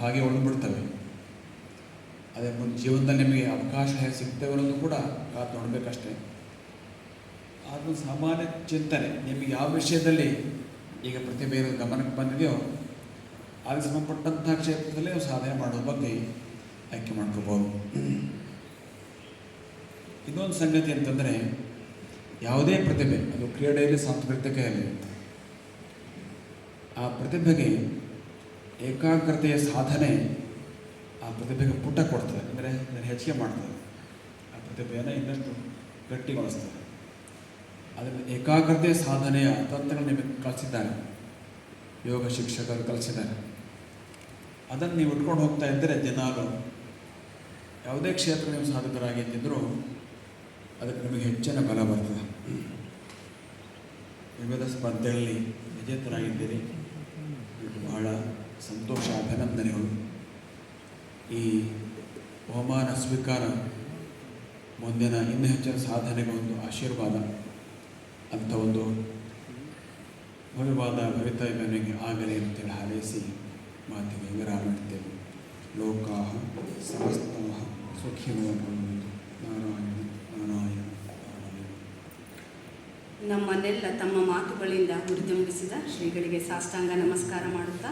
ಹಾಗೆ ಉಳಿದ್ಬಿಡ್ತವೆ ಅದೇ ಮುಂದೆ ಜೀವನದಲ್ಲಿ ನಿಮಗೆ ಅವಕಾಶ ಹೇಗೆ ಸಿಗ್ತವೆ ಅನ್ನೋದು ಕೂಡ ಕಾದು ನೋಡಬೇಕಷ್ಟೇ. ಅದು ಸಾಮಾನ್ಯ ಚಿಂತನೆ, ನಿಮಗೆ ಯಾವ ವಿಷಯದಲ್ಲಿ ಈಗ ಪ್ರತಿಭೆ ಗಮನಕ್ಕೆ ಬಂದಿದೆಯೋ ಅದಕ್ಕೆ ಸಂಬಂಧಪಟ್ಟಂತಹ ಕ್ಷೇತ್ರದಲ್ಲಿ ನಾವು ಸಾಧನೆ ಮಾಡೋ ಬಗ್ಗೆ ಆಯ್ಕೆ ಮಾಡ್ಕೋಬೋದು. ಇನ್ನೊಂದು ಸಂಗತಿ ಅಂತಂದರೆ, ಯಾವುದೇ ಪ್ರತಿಭೆ, ಅದು ಕ್ರೀಡೆಯಲ್ಲಿ ಸಾಂಸ್ಕೃತಿಕೆಯಲ್ಲಿ ಆ ಪ್ರತಿಭೆಗೆ ಏಕಾಗ್ರತೆಯ ಸಾಧನೆ ಆ ಪ್ರತಿಭೆಗೆ ಪುಟ್ಟ ಕೊಡ್ತದೆ. ಅಂದರೆ ನಾನು ಹೆಚ್ಚಿಗೆ ಮಾಡ್ತದೆ. ಆ ಪ್ರತಿಭೆಯನ್ನು ಇನ್ನಷ್ಟು ಗಟ್ಟಿಗೊಳಿಸ್ತದೆ. ಅದರಿಂದ ಏಕಾಗ್ರತೆಯ ಸಾಧನೆಯ ತಂತ್ರಗಳು ನಿಮಗೆ ಕಲಿಸಿದ್ದಾರೆ ಯೋಗ ಶಿಕ್ಷಕರು ಕಲಿಸಿದ್ದಾರೆ ಅದನ್ನು ನೀವು ಇಟ್ಕೊಂಡು ಹೋಗ್ತಾ ಇದ್ದರೆ ದಿನಾಲು ಯಾವುದೇ ಕ್ಷೇತ್ರ ನೀವು ಸಾಧಕರಾಗಿದ್ದರೂ ಅದಕ್ಕೆ ನಿಮಗೆ ಹೆಚ್ಚಿನ ಬಲ ಬರ್ತದೆ. ವಿವಿಧ ಸ್ಪರ್ಧೆಗಳಲ್ಲಿ ವಿಜೇತರಾಗಿದ್ದೀರಿ. ಸಂತೋಷ ಅಭಿನಂದನೆಗಳು ಈ ಬಹುಮಾನ ಸ್ವೀಕಾರ ಮುಂದಿನ ಇನ್ನೂ ಹೆಚ್ಚಿನ ಸಾಧನೆಗೆ ಒಂದು ಆಶೀರ್ವಾದ ಅಂತ ಒಂದು ಭವ್ಯವಾದ ಭವಿತವ್ಯನಿಗೆ ಆಗಲಿ ಅಂತೇಳಿ ಹಾರೈಸಿ ಮಾತಿಗೆ ವಿರಾಮ ಇಡ್ತೇವೆ ಲೋಕಾ ಸಮಸ್ತ ಸುಖಿನೋ ನಮ್ಮನ್ನೆಲ್ಲ ತಮ್ಮ ಮಾತುಗಳಿಂದ ಮುರಿದುಂಬಿಸಿದ ಶ್ರೀಗಳಿಗೆ ಸಾಷ್ಟಾಂಗ ನಮಸ್ಕಾರ ಮಾಡುತ್ತಾ.